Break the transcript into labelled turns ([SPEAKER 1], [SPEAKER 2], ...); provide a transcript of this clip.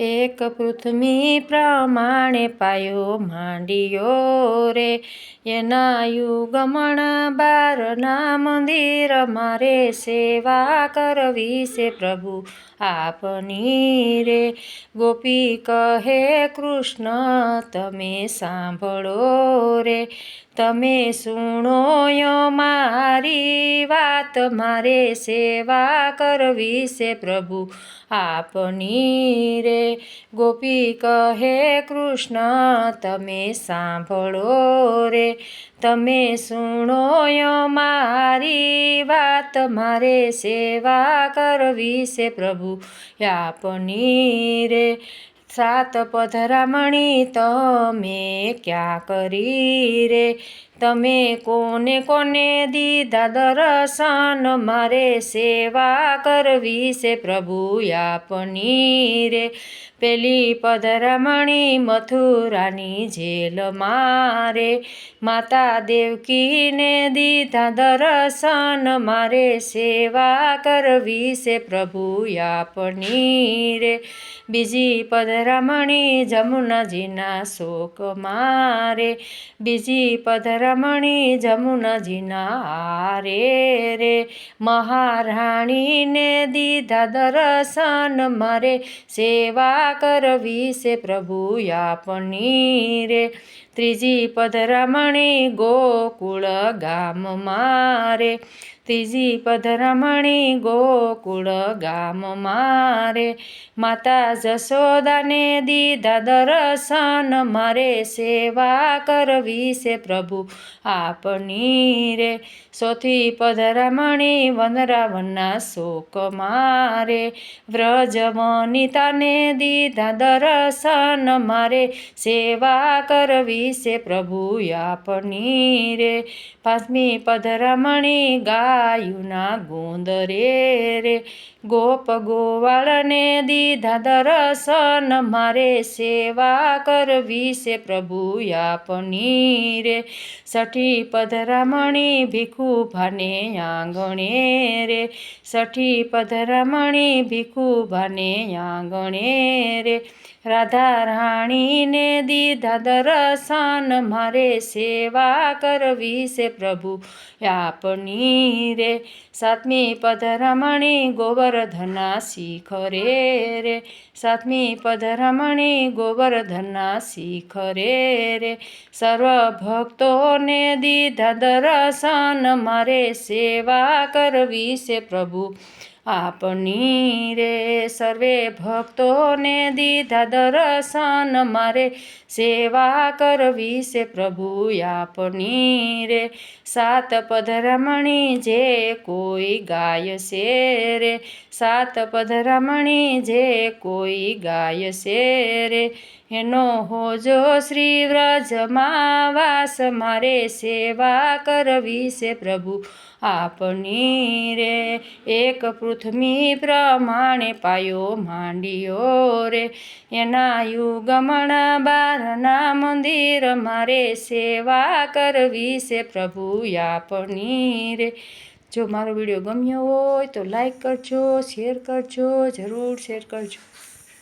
[SPEAKER 1] એક પૃથ્વી પ્રમાણે પાયો માંડિયો રે. એના યુગમણ બારના મંદિર મારે સેવા કરવી છે પ્રભુ. આપની રે. ગોપી કહે, કૃષ્ણ, તમે સાંભળો રે. તમે સુણો મારી વાત. મારે સેવા કરવી છે પ્રભુ આપની રે. ગોપી કહે, કૃષ્ણ, તમે સાંભળો રે. તમે સુણો મારી વાત. મારે સેવા કરવી છે પ્રભુ આપની રે સાત પધરામણી તમે ક્યાં કરી રે? તમે કોને કોને દીધા દર્શન? મારે સેવા કરવી છે પ્રભુ આપની રે. પેલી પધરામણી મથુરાની જેલ મારે. માતા દેવકીને દીધા દર્શન. મારે સેવા કરવી છે પ્રભુ આપની રે. બીજી પધરામણી જમુનાજીના શોક મારે. બીજી પધરામણી જમુનાજીના આરે રે. મહારાણીને દીધા દર્શન, મારે સેવા કરવી છે પ્રભુ આપની રે. ત્રીજી પધરામણી ગોકુળ ગામ મારે. ત્રીજી પધરામણી ગોકુળ ગામ મારે. માતા જશોદાને દીધા દર્શન, મારે સેવા કરવી છે પ્રભુ આપની રે સોથી પધરામણી વનરાવનના શોક મારે, વ્રજ વનિતાને દીધા દર્શન મારે, સેવા કરવી છે પ્રભુ આપની રે પાંચમી પધરામણી ગાયુના ગોંદરે રે ગોપ ગોવાળને દીધા દર્શન મારે, સેવા કરવી છે પ્રભુ આપની રે સઠી પધરામણી ભીખુ ભાને આંગણે રે. સઠી પધરામણી ભીખુ ભાને આંગણે રે. રાધા રાણીને દીધા દર્શન, મારે સેવા કરવી છે પ્રભુ આપની રે. સાતમી પધરામણી ગોવર્ધના શિખરે રે. સાતમી પધરામણી ગોવર્ધના શિખરે રે. સર્વ ભક્તોને દીધા દર્શન, મારે સેવા કરવી છે પ્રભુ. આપની રે સર્વે ભક્તોને દીધા દર્શન, મારે સેવા કરવી છે પ્રભુ. આપની રે સાત પધરામણી જે કોઈ ગાય છે રે, સાત પધરામણી જે કોઈ ગાય છે રે એનો હોજો શ્રી વ્રજમાં વાસ, મારે સેવા કરવી છે પ્રભુ. આપની રે એક પૃથ્વી પ્રમાણે પાયો માંડ્યો રે. એના યુગમણ બારના મંદિર, મારે સેવા કરવી છે પ્રભુ. આપની રે. જો મારો વીડિયો ગમ્યો હોય તો લાઈક કરજો, શેર કરજો, જરૂર શેર કરજો.